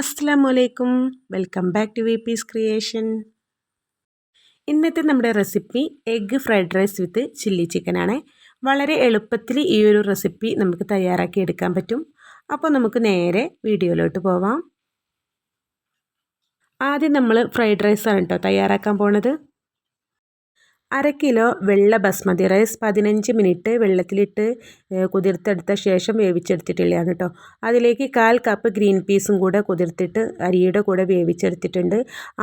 അസ്സാമലൈക്കും welcome back to V peace creation ഇന്നത്തെ നമ്മുടെ recipe egg fried rice with chilli ചിക്കനാണ് വളരെ എളുപ്പത്തിൽ ഈ ഒരു റെസിപ്പി നമുക്ക് തയ്യാറാക്കി എടുക്കാൻ പറ്റും. അപ്പോൾ നമുക്ക് നേരെ വീഡിയോയിലോട്ട് പോവാം. ആദ്യം നമ്മൾ ഫ്രൈഡ് റൈസാണ് കേട്ടോ തയ്യാറാക്കാൻ പോണത്. അര കിലോ വെള്ള ബസ്മതി റൈസ് പതിനഞ്ച് മിനിറ്റ് വെള്ളത്തിലിട്ട് കുതിർത്തെടുത്ത ശേഷം വേവിച്ചെടുത്തിട്ടുള്ളതാണ് കേട്ടോ. അതിലേക്ക് കാൽ കപ്പ് ഗ്രീൻ പീസും കൂടെ കുതിർത്തിട്ട് അരിയുടെ കൂടെ വേവിച്ചെടുത്തിട്ടുണ്ട്.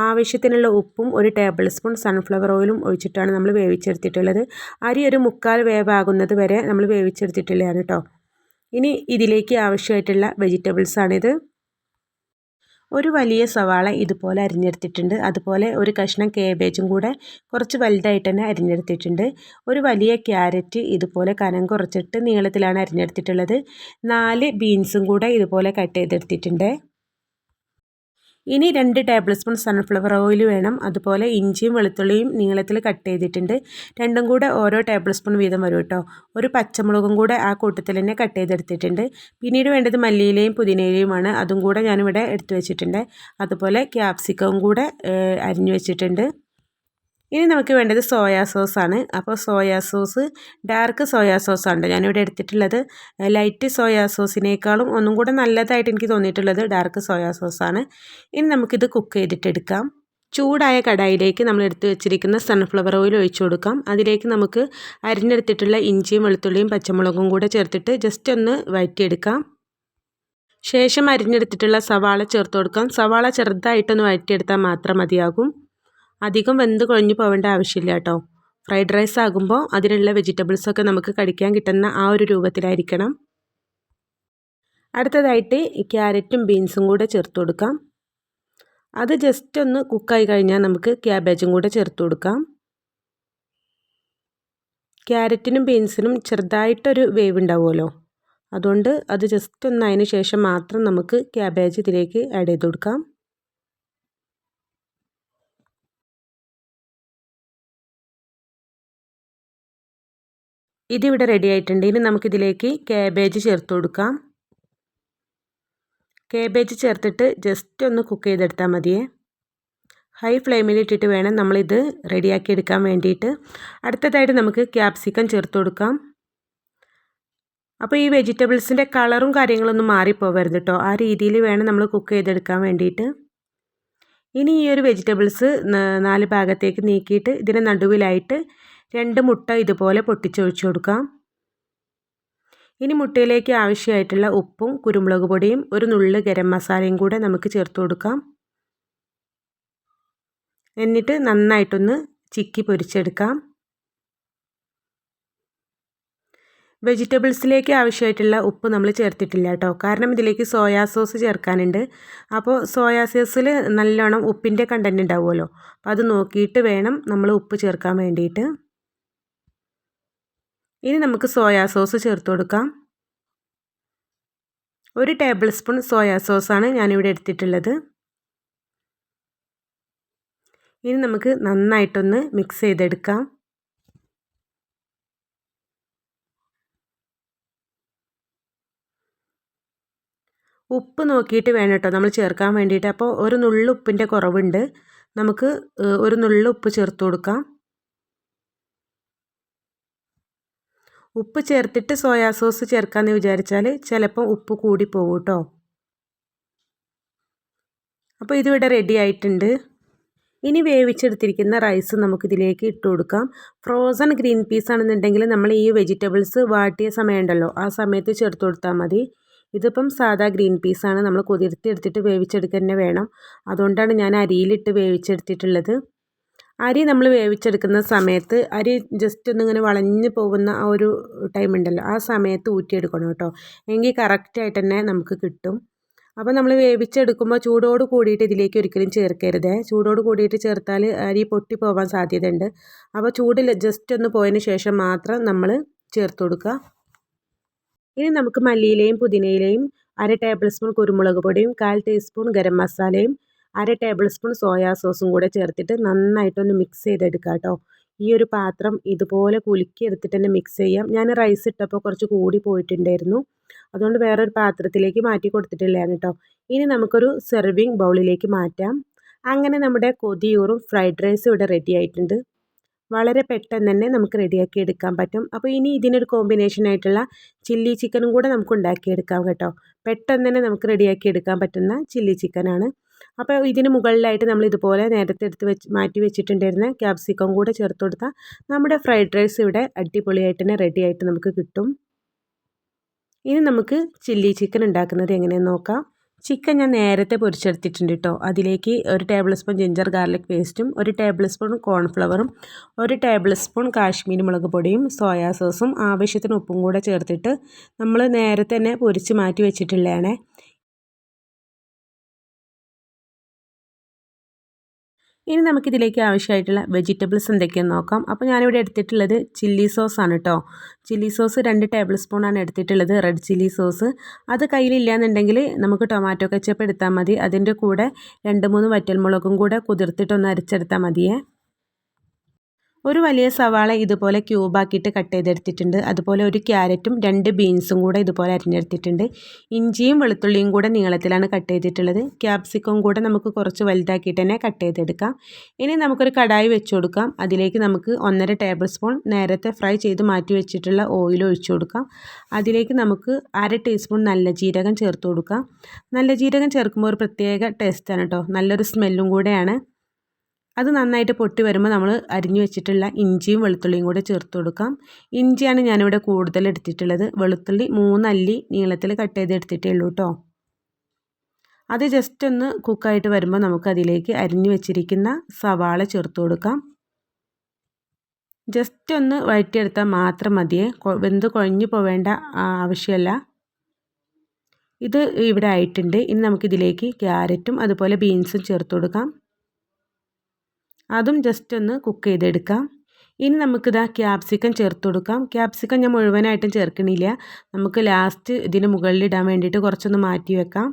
ആവശ്യത്തിനുള്ള ഉപ്പും ഒരു ടേബിൾ സ്പൂൺ സൺഫ്ലവർ ഓയിലും ഒഴിച്ചിട്ടാണ് നമ്മൾ വേവിച്ചെടുത്തിട്ടുള്ളത്. അരി ഒരു മുക്കാൽ വേവാകുന്നത് വരെ നമ്മൾ വേവിച്ചെടുത്തിട്ടുള്ളതാണ് കേട്ടോ. ഇനി ഇതിലേക്ക് ആവശ്യമായിട്ടുള്ള വെജിറ്റബിൾസാണിത്. ഒരു വലിയ സവാള ഇതുപോലെ അരിഞ്ഞെടുത്തിട്ടുണ്ട്. അതുപോലെ ഒരു കഷ്ണം കേബേജും കൂടെ കുറച്ച് വലുതായിട്ട് തന്നെ അരിഞ്ഞെടുത്തിട്ടുണ്ട്. ഒരു വലിയ ക്യാരറ്റ് ഇതുപോലെ കനം കുറച്ചിട്ട് നീളത്തിലാണ് അരിഞ്ഞെടുത്തിട്ടുള്ളത്. നാല് ബീൻസും കൂടെ ഇതുപോലെ കട്ട് ചെയ്തെടുത്തിട്ടുണ്ട്. ഇനി രണ്ട് ടേബിൾ സ്പൂൺ സൺഫ്ലവർ ഓയിൽ വേണം. അതുപോലെ ഇഞ്ചിയും വെളുത്തുള്ളിയും നീളത്തിൽ കട്ട് ചെയ്തിട്ടുണ്ട്. രണ്ടും കൂടെ ഓരോ ടേബിൾ സ്പൂൺ വീതം വരും കേട്ടോ. ഒരു പച്ചമുളകും കൂടെ ആ കൂട്ടത്തിൽ തന്നെ കട്ട് ചെയ്തെടുത്തിട്ടുണ്ട്. പിന്നീട് വേണ്ടത് മല്ലിയിലയും പുതിനയിലയുമാണ്. അതും കൂടെ ഞാനിവിടെ എടുത്തു വെച്ചിട്ടുണ്ട്. അതുപോലെ ക്യാപ്സിക്കവും കൂടെ അരിഞ്ഞു വെച്ചിട്ടുണ്ട്. ഇനി നമുക്ക് വേണ്ടത് സോയാ സോസാണ് അപ്പോൾ സോയാ സോസ് ഡാർക്ക് സോയാ സോസാണ് ഞാനിവിടെ എടുത്തിട്ടുള്ളത്. ലൈറ്റ് സോയാ സോസിനേക്കാളും ഒന്നും കൂടെ നല്ലതായിട്ട് എനിക്ക് തോന്നിയിട്ടുള്ളത് ഡാർക്ക് സോയാ സോസാണ് ഇനി നമുക്കിത് കുക്ക് ചെയ്തിട്ടെടുക്കാം ചൂടായ കടായിലേക്ക് നമ്മൾ എടുത്തു വെച്ചിരിക്കുന്ന സൺഫ്ലവർ ഓയിൽ ഒഴിച്ചു കൊടുക്കാം. അതിലേക്ക് നമുക്ക് അരിഞ്ഞെടുത്തിട്ടുള്ള ഇഞ്ചിയും വെളുത്തുള്ളിയും പച്ചമുളകും കൂടെ ചേർത്തിട്ട് ജസ്റ്റ് ഒന്ന് വഴറ്റിയെടുക്കാം. ശേഷം അരിഞ്ഞെടുത്തിട്ടുള്ള സവാള ചേർത്ത് കൊടുക്കാം. സവാള ചെറുതായിട്ടൊന്ന് വഴറ്റിയെടുത്താൽ മാത്രം മതിയാകും. അധികം വെന്ത് കുഴഞ്ഞു പോവേണ്ട ആവശ്യമില്ല കേട്ടോ. ഫ്രൈഡ് റൈസ് ആകുമ്പോൾ അതിലുള്ള വെജിറ്റബിൾസൊക്കെ നമുക്ക് കടിക്കാൻ കിട്ടുന്ന ആ ഒരു രൂപത്തിലായിരിക്കണം. അടുത്തതായിട്ട് ക്യാരറ്റും ബീൻസും കൂടെ ചേർത്ത് കൊടുക്കാം. അത് ജസ്റ്റ് ഒന്ന് കുക്കായി കഴിഞ്ഞാൽ നമുക്ക് ക്യാബേജും കൂടെ ചേർത്ത് കൊടുക്കാം. ക്യാരറ്റിനും ബീൻസിനും ചെറുതായിട്ടൊരു വേവ് ഉണ്ടാവുമല്ലോ അതുകൊണ്ട് അത് ജസ്റ്റ് ഒന്ന് അതിന് ശേഷം മാത്രം നമുക്ക് ക്യാബേജ് ഇതിലേക്ക് ആഡ് ചെയ്ത് കൊടുക്കാം. ഇതിവിടെ റെഡി ആയിട്ടുണ്ട്. ഇനി നമുക്കിതിലേക്ക് കാബേജ് ചേർത്ത് കൊടുക്കാം. കാബേജ് ചേർത്തിട്ട് ജസ്റ്റ് ഒന്ന് കുക്ക് ചെയ്തെടുത്താൽ മതിയേ. ഹൈ ഫ്ലെയിമിൽ ഇട്ടിട്ട് വേണം നമ്മളിത് റെഡിയാക്കി എടുക്കാൻ വേണ്ടിയിട്ട്. അടുത്തതായിട്ട് നമുക്ക് ക്യാപ്സിക്കം ചേർത്ത് കൊടുക്കാം. അപ്പോൾ ഈ വെജിറ്റബിൾസിന്റെ കളറും കാര്യങ്ങളൊന്നും മാറിപ്പോവരുത് കേട്ടോ ആ രീതിയിൽ വേണം നമ്മൾ കുക്ക് ചെയ്തെടുക്കാൻ വേണ്ടിയിട്ട്. ഇനി ഈ ഒരു വെജിറ്റബിൾസ് നാല് ഭാഗത്തേക്ക് നീക്കിയിട്ട് ഇതിന്റെ നടുവിലായിട്ട് രണ്ട് മുട്ട ഇതുപോലെ പൊട്ടിച്ചൊഴിച്ച് കൊടുക്കാം. ഇനി മുട്ടയിലേക്ക് ആവശ്യമായിട്ടുള്ള ഉപ്പും കുരുമുളക് പൊടിയും ഒരു നുള്ളു ഗരം മസാലയും കൂടെ നമുക്ക് ചേർത്ത് കൊടുക്കാം. എന്നിട്ട് നന്നായിട്ടൊന്ന് ചിക്കി പൊരിച്ചെടുക്കാം. വെജിറ്റബിൾസിലേക്ക് ആവശ്യമായിട്ടുള്ള ഉപ്പ് നമ്മൾ ചേർത്തിട്ടില്ല കേട്ടോ. കാരണം ഇതിലേക്ക് സോയാ സോസ് ചേർക്കാനുണ്ട്. അപ്പോൾ സോയാ സോസിൽ നല്ലോണം ഉപ്പിന്റെ കണ്ടന്റ് ഉണ്ടാവുമല്ലോ. അപ്പോൾ അത് നോക്കിയിട്ട് വേണം നമ്മൾ ഉപ്പ് ചേർക്കാൻ വേണ്ടിയിട്ട്. ഇനി നമുക്ക് സോയാ സോസ് ചേർത്ത് കൊടുക്കാം. ഒരു ടേബിൾ സ്പൂൺ സോയാ സോസാണ് ഞാനിവിടെ എടുത്തിട്ടുള്ളത്. ഇനി നമുക്ക് നന്നായിട്ടൊന്ന് മിക്സ് ചെയ്തെടുക്കാം. ഉപ്പ് നോക്കിയിട്ട് വേണം കേട്ടോ നമ്മൾ ചേർക്കാൻ വേണ്ടിയിട്ട്. അപ്പോൾ ഒരു നുള്ളുപ്പിന്റെ കുറവുണ്ട്. നമുക്ക് ഒരു നുള്ളുപ്പ് ചേർത്ത് കൊടുക്കാം. ഉപ്പ് ചേർത്തിട്ട് സോയാ സോസ് ചേർക്കാമെന്ന് വിചാരിച്ചാൽ ചിലപ്പം ഉപ്പ് കൂടി പോകും കേട്ടോ അപ്പോൾ ഇതിവിടെ റെഡി ആയിട്ടുണ്ട്. ഇനി വേവിച്ചെടുത്തിരിക്കുന്ന റൈസ് നമുക്കിതിലേക്ക് ഇട്ട് കൊടുക്കാം. ഫ്രോസൺ ഗ്രീൻ പീസ് ആണെന്നുണ്ടെങ്കിൽ നമ്മൾ ഈ വെജിറ്റബിൾസ് വാട്ടിയ സമയമുണ്ടല്ലോ ആ സമയത്ത് ചേർത്ത് കൊടുത്താൽ മതി. ഇതിപ്പം സാധാ ഗ്രീൻ പീസാണ് നമ്മൾ കുതിർത്തി എടുത്തിട്ട് വേവിച്ചെടുക്കുക തന്നെ വേണം. അതുകൊണ്ടാണ് ഞാൻ അരിയിലിട്ട് വേവിച്ചെടുത്തിട്ടുള്ളത്. അരി നമ്മൾ വേവിച്ചെടുക്കുന്ന സമയത്ത് അരി ജസ്റ്റ് ഒന്നിങ്ങനെ വളഞ്ഞു പോകുന്ന ആ ഒരു ടൈം ഉണ്ടല്ലോ ആ സമയത്ത് ഊറ്റിയെടുക്കണം കേട്ടോ. എങ്കിൽ കറക്റ്റായിട്ട് തന്നെ നമുക്ക് കിട്ടും. അപ്പോൾ നമ്മൾ വേവിച്ചെടുക്കുമ്പോൾ ചൂടോട് കൂടിയിട്ട് ഇതിലേക്ക് ഒരിക്കലും ചേർക്കരുത്. ചൂടോട് കൂടിയിട്ട് ചേർത്താൽ അരി പൊട്ടി പോകാൻ സാധ്യതയുണ്ട്. അപ്പോൾ ചൂടിൽ ജസ്റ്റ് ഒന്ന് പോയതിന് ശേഷം മാത്രം നമ്മൾ ചേർത്ത് കൊടുക്കുക. ഇനി നമുക്ക് മല്ലിയിലയും പുതിനയിലയും അര ടേബിൾ സ്പൂൺ കുരുമുളക് പൊടിയും കാൽ ടീസ്പൂൺ ഗരം മസാലയും അര ടേബിൾ സ്പൂൺ സോയാ സോസും കൂടെ ചേർത്തിട്ട് നന്നായിട്ടൊന്ന് മിക്സ് ചെയ്തെടുക്കുക കേട്ടോ ഈ ഒരു പാത്രം ഇതുപോലെ കുലുക്കി എടുത്തിട്ട് തന്നെ മിക്സ് ചെയ്യാം. ഞാൻ റൈസ് ഇട്ടപ്പോൾ കുറച്ച് കൂടി പോയിട്ടുണ്ടായിരുന്നു. അതുകൊണ്ട് വേറൊരു പാത്രത്തിലേക്ക് മാറ്റി കൊടുത്തിട്ടില്ലായിരുന്നു കേട്ടോ ഇനി നമുക്കൊരു സെർവിങ് ബൗളിലേക്ക് മാറ്റാം. അങ്ങനെ നമ്മുടെ കൊതിയൂറും ഫ്രൈഡ് റൈസും ഇവിടെ റെഡി ആയിട്ടുണ്ട്. വളരെ പെട്ടെന്ന് തന്നെ നമുക്ക് റെഡിയാക്കി എടുക്കാൻ പറ്റും. അപ്പോൾ ഇനി ഇതിനൊരു കോമ്പിനേഷൻ ആയിട്ടുള്ള ചില്ലി ചിക്കനും കൂടെ നമുക്ക് ഉണ്ടാക്കിയെടുക്കാം കേട്ടോ. പെട്ടെന്ന് തന്നെ നമുക്ക് റെഡിയാക്കി എടുക്കാൻ പറ്റുന്ന ചില്ലി ചിക്കനാണ് അപ്പോൾ ഇതിന് മുകളിലായിട്ട് നമ്മൾ ഇതുപോലെ നേരത്തെ എടുത്ത് വെച്ച് മാറ്റി വെച്ചിട്ടുണ്ടായിരുന്ന ക്യാപ്സിക്കം കൂടെ ചേർത്ത് കൊടുത്താൽ നമ്മുടെ ഫ്രൈഡ് റൈസ് ഇവിടെ അടിപൊളിയായിട്ട് തന്നെ റെഡി ആയിട്ട് നമുക്ക് കിട്ടും. ഇനി നമുക്ക് ചില്ലി ചിക്കൻ ഉണ്ടാക്കുന്നത് എങ്ങനെയെന്ന് നോക്കാം. ചിക്കൻ ഞാൻ നേരത്തെ പൊരിച്ചെടുത്തിട്ടുണ്ട് കേട്ടോ അതിലേക്ക് ഒരു ടേബിൾ സ്പൂൺ ജിഞ്ചർ ഗാർലിക് പേസ്റ്റും ഒരു ടേബിൾ സ്പൂൺ കോൺഫ്ലവറും ഒരു ടേബിൾ സ്പൂൺ കാശ്മീരി മുളക് പൊടിയും സോയാ സോസും ആവശ്യത്തിന് ഉപ്പും കൂടെ ചേർത്തിട്ട് നമ്മൾ നേരത്തെ തന്നെ പൊരിച്ച് മാറ്റി വെച്ചിട്ടുള്ളതാണ്. ഇനി നമുക്കിതിലേക്ക് ആവശ്യമായിട്ടുള്ള വെജിറ്റബിൾസ് എന്തൊക്കെയാണെന്ന് നോക്കാം. അപ്പോൾ ഞാനിവിടെ എടുത്തിട്ടുള്ളത് ചില്ലി സോസ് ആണ് കേട്ടോ ചില്ലി സോസ് രണ്ട് ടേബിൾ സ്പൂണാണ് എടുത്തിട്ടുള്ളത് റെഡ് ചില്ലി സോസ് അത് കയ്യിലില്ലയെന്നുണ്ടെങ്കിൽ നമുക്ക് ടൊമാറ്റോ കച്ചപ്പ് എടുത്താൽ മതി. അതിന്റെ കൂടെ രണ്ട് മൂന്ന് വറ്റൽമുളകും കൂടെ കുതിർത്തിട്ടൊന്ന് അരച്ചെടുത്താൽ മതിയേ. ഒരു വലിയ സവാള ഇതുപോലെ ക്യൂബാക്കിയിട്ട് കട്ട് ചെയ്തെടുത്തിട്ടുണ്ട്. അതുപോലെ ഒരു ക്യാരറ്റും രണ്ട് ബീൻസും കൂടെ ഇതുപോലെ അരിഞ്ഞെടുത്തിട്ടുണ്ട്. ഇഞ്ചിയും വെളുത്തുള്ളിയും കൂടെ നീളത്തിലാണ് കട്ട് ചെയ്തിട്ടുള്ളത്. ക്യാപ്സിക്കം കൂടെ നമുക്ക് കുറച്ച് വലുതാക്കിയിട്ട് തന്നെ കട്ട് ചെയ്തെടുക്കാം. ഇനി നമുക്കൊരു കടായി വെച്ച് കൊടുക്കാം. അതിലേക്ക് നമുക്ക് ഒന്നര ടേബിൾ സ്പൂൺ നേരത്തെ ഫ്രൈ ചെയ്ത് മാറ്റി വെച്ചിട്ടുള്ള ഓയിൽ ഒഴിച്ചു കൊടുക്കാം. അതിലേക്ക് നമുക്ക് അര ടീസ്പൂൺ നല്ല ജീരകം ചേർത്ത് കൊടുക്കാം. നല്ല ജീരകം ചേർക്കുമ്പോൾ ഒരു പ്രത്യേക ടേസ്റ്റാണ് കേട്ടോ നല്ലൊരു സ്മെല്ലും കൂടെയാണ്. അത് നന്നായിട്ട് പൊട്ടി വരുമ്പോൾ നമ്മൾ അരിഞ്ഞു വെച്ചിട്ടുള്ള ഇഞ്ചിയും വെളുത്തുള്ളിയും കൂടെ ചേർത്ത് കൊടുക്കാം. ഇഞ്ചിയാണ് ഞാനിവിടെ കൂടുതൽ എടുത്തിട്ടുള്ളത്. വെളുത്തുള്ളി മൂന്നല്ലി നീളത്തിൽ കട്ട് ചെയ്ത് എടുത്തിട്ടേ ഉള്ളൂ കേട്ടോ. അത് ജസ്റ്റ് ഒന്ന് കുക്കായിട്ട് വരുമ്പോൾ നമുക്കതിലേക്ക് അരിഞ്ഞു വെച്ചിരിക്കുന്ന സവാള ചേർത്ത് കൊടുക്കാം. ജസ്റ്റ് ഒന്ന് വഴറ്റിയെടുത്താൽ മാത്രം മതിയേ വെന്ത് കുഴഞ്ഞു പോവേണ്ട ആവശ്യമല്ല. ഇത് ഇവിടെ ആയിട്ടുണ്ട്. ഇനി നമുക്കിതിലേക്ക് ക്യാരറ്റും അതുപോലെ ബീൻസും ചേർത്ത് കൊടുക്കാം. അതും ജസ്റ്റ് ഒന്ന് കുക്ക് ചെയ്തെടുക്കാം. ഇനി നമുക്കിതാ ക്യാപ്സിക്കം ചേർത്ത് കൊടുക്കാം. ക്യാപ്സിക്കം ഞാൻ മുഴുവനായിട്ടും ചേർക്കണില്ല. നമുക്ക് ലാസ്റ്റ് ഇതിന് മുകളിൽ ഇടാൻ വേണ്ടിയിട്ട് കുറച്ചൊന്ന് മാറ്റി വെക്കാം.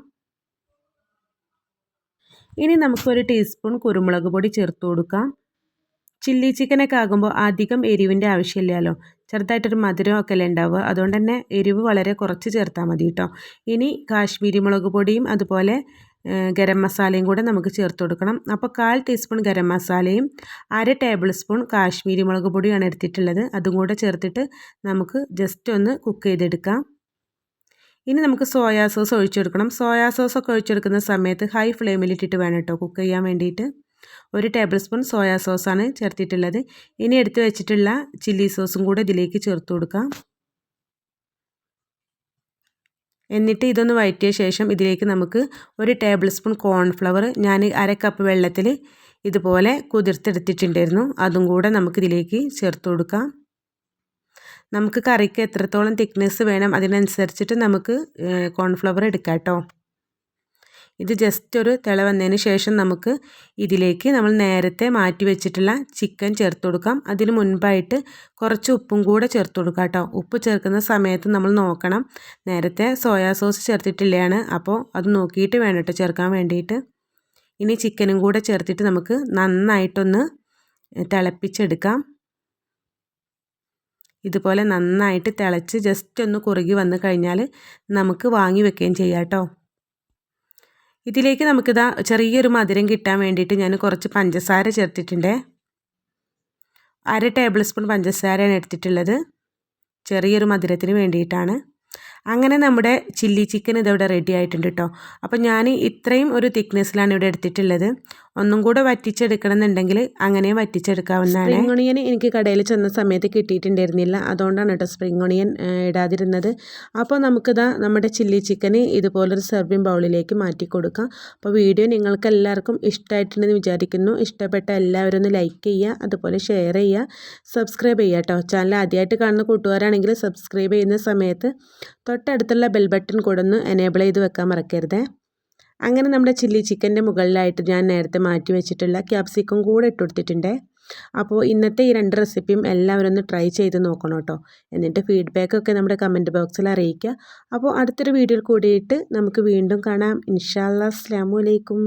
ഇനി നമുക്കൊരു ടീസ്പൂൺ കുരുമുളക് പൊടി ചേർത്ത് കൊടുക്കാം. ചില്ലി ചിക്കനൊക്കെ ആകുമ്പോൾ അധികം എരിവിന്റെ ആവശ്യമില്ലല്ലോ. ചെറുതായിട്ടൊരു മധുരമൊക്കെ അല്ലേ ഉണ്ടാവുക. അതുകൊണ്ട് തന്നെ എരിവ് വളരെ കുറച്ച് ചേർത്താൽ മതി കേട്ടോ. ഇനി കാശ്മീരി മുളക് പൊടിയും അതുപോലെ ഗരം മസാലയും കൂടെ നമുക്ക് ചേർത്ത് കൊടുക്കണം. അപ്പോൾ കാൽ ടീസ്പൂൺ ഗരം മസാലയും അര ടേബിൾ സ്പൂൺ കാശ്മീരി മുളക് പൊടിയാണ് എടുത്തിട്ടുള്ളത്. അതും കൂടെ ചേർത്തിട്ട് നമുക്ക് ജസ്റ്റ് ഒന്ന് കുക്ക് ചെയ്തെടുക്കാം. ഇനി നമുക്ക് സോയാ സോസ് ഒഴിച്ചെടുക്കണം സോയാ സോസ് ഒക്കെ ഒഴിച്ചെടുക്കുന്ന സമയത്ത് ഹൈ ഫ്ലെയിമിലിട്ടിട്ട് വേണം കേട്ടോ കുക്ക് ചെയ്യാൻ വേണ്ടിയിട്ട്. ഒരു ടേബിൾ സ്പൂൺ സോയാ സോസാണ് ചേർത്തിട്ടുള്ളത്. ഇനി എടുത്ത് വെച്ചിട്ടുള്ള ചില്ലി സോസും കൂടെ ഇതിലേക്ക് ചേർത്ത് കൊടുക്കാം. എന്നിട്ട് ഇതൊന്ന് വഴറ്റിയ ശേഷം ഇതിലേക്ക് നമുക്ക് ഒരു ടേബിൾ സ്പൂൺ കോൺഫ്ലവർ ഞാൻ അര കപ്പ് വെള്ളത്തിൽ ഇതുപോലെ കുതിർത്തെടുത്തിട്ടുണ്ടായിരുന്നു. അതും കൂടെ നമുക്കിതിലേക്ക് ചേർത്ത് കൊടുക്കാം. നമുക്ക് കറിക്ക് എത്രത്തോളം തിക്നെസ് വേണം അതിനനുസരിച്ചിട്ട് നമുക്ക് കോൺഫ്ലവർ എടുക്കാം കേട്ടോ. ഇത് ജസ്റ്റ് ഒരു തിള വന്നതിന് ശേഷം നമുക്ക് ഇതിലേക്ക് നമ്മൾ നേരത്തെ മാറ്റി വെച്ചിട്ടുള്ള ചിക്കൻ ചേർത്ത് കൊടുക്കാം. അതിന് മുൻപായിട്ട് കുറച്ച് ഉപ്പും കൂടെ ചേർത്ത് കൊടുക്കാം കേട്ടോ. ഉപ്പ് ചേർക്കുന്ന സമയത്ത് നമ്മൾ നോക്കണം. നേരത്തെ സോയാ സോസ് ചേർത്തിട്ടില്ലയാണ്. അപ്പോൾ അത് നോക്കിയിട്ട് വേണം ചേർക്കാൻ വേണ്ടിയിട്ട്. ഇനി ചിക്കനും കൂടെ ചേർത്തിട്ട് നമുക്ക് നന്നായിട്ടൊന്ന് തിളപ്പിച്ചെടുക്കാം. ഇതുപോലെ നന്നായിട്ട് തിളച്ച് ജസ്റ്റ് ഒന്ന് കുറുകി വന്നു കഴിഞ്ഞാൽ നമുക്ക് വാങ്ങി വെക്കുകയും ചെയ്യാം കേട്ടോ. ഇതിലേക്ക് നമുക്കിതാ ചെറിയൊരു മധുരം കിട്ടാൻ വേണ്ടിയിട്ട് ഞാൻ കുറച്ച് പഞ്ചസാര ചേർത്തിട്ടുണ്ട്. അര ടേബിൾ സ്പൂൺ പഞ്ചസാരയാണ് എടുത്തിട്ടുള്ളത്. ചെറിയൊരു മധുരത്തിന് വേണ്ടിയിട്ടാണ്. അങ്ങനെ നമ്മുടെ ചില്ലി ചിക്കൻ ഇതിവിടെ റെഡി ആയിട്ടുണ്ട് കേട്ടോ അപ്പോൾ ഞാൻ ഇത്രയും ഒരു തിക്നെസ്സിലാണ് ഇവിടെ എടുത്തിട്ടുള്ളത്. ഒന്നും കൂടെ വറ്റിച്ചെടുക്കണം എന്നുണ്ടെങ്കിൽ അങ്ങനെ വറ്റിച്ചെടുക്കാവുന്നതാണ്. സ്പ്രിംഗ് ഒണിയൻ എനിക്ക് കടയിൽ ചെന്ന സമയത്ത് കിട്ടിയിട്ടുണ്ടായിരുന്നില്ല. അതുകൊണ്ടാണ് കേട്ടോ സ്പ്രിംഗ് ഒണിയൻ ഇടാതിരുന്നത്. അപ്പോൾ നമുക്കിതാ നമ്മുടെ ചില്ലി ചിക്കൻ ഇതുപോലൊരു സെർവിങ് ബൗളിലേക്ക് മാറ്റി കൊടുക്കാം. അപ്പോൾ വീഡിയോ നിങ്ങൾക്ക് എല്ലാവർക്കും ഇഷ്ടമായിട്ടുണ്ടെന്ന് വിചാരിക്കുന്നു. ഇഷ്ടപ്പെട്ട എല്ലാവരും ഒന്ന് ലൈക്ക് ചെയ്യുക അതുപോലെ ഷെയർ ചെയ്യുക സബ്സ്ക്രൈബ് ചെയ്യുക കേട്ടോ ചാനൽ ആദ്യമായിട്ട് കാണുന്ന കൂട്ടുകാരാണെങ്കിൽ സബ്സ്ക്രൈബ് ചെയ്യുന്ന സമയത്ത് തൊട്ടടുത്തുള്ള ബെൽ ബട്ടൺ കൂടെ ഒന്ന് എനേബിൾ ചെയ്ത് വെക്കാൻ മറക്കരുതേ. അങ്ങനെ നമ്മുടെ ചില്ലി ചിക്കന്റെ മുകളിലായിട്ട് ഞാൻ നേരത്തെ മാറ്റി വെച്ചിട്ടുള്ള ക്യാപ്സിക്കം കൂടെ ഇട്ട് കൊടുത്തിട്ടുണ്ട്. അപ്പോൾ ഇന്നത്തെ ഈ രണ്ട് റെസിപ്പിയും എല്ലാവരും ഒന്ന് ട്രൈ ചെയ്ത് നോക്കണം കേട്ടോ. എന്നിട്ട് ഫീഡ്ബാക്കൊക്കെ നമ്മുടെ കമന്റ് ബോക്സിൽ അറിയിക്കുക. അപ്പോൾ അടുത്തൊരു വീഡിയോയിൽ കൂടിയിട്ട് നമുക്ക് വീണ്ടും കാണാം. ഇൻഷാല്ലാ അസ്ലാമലൈക്കും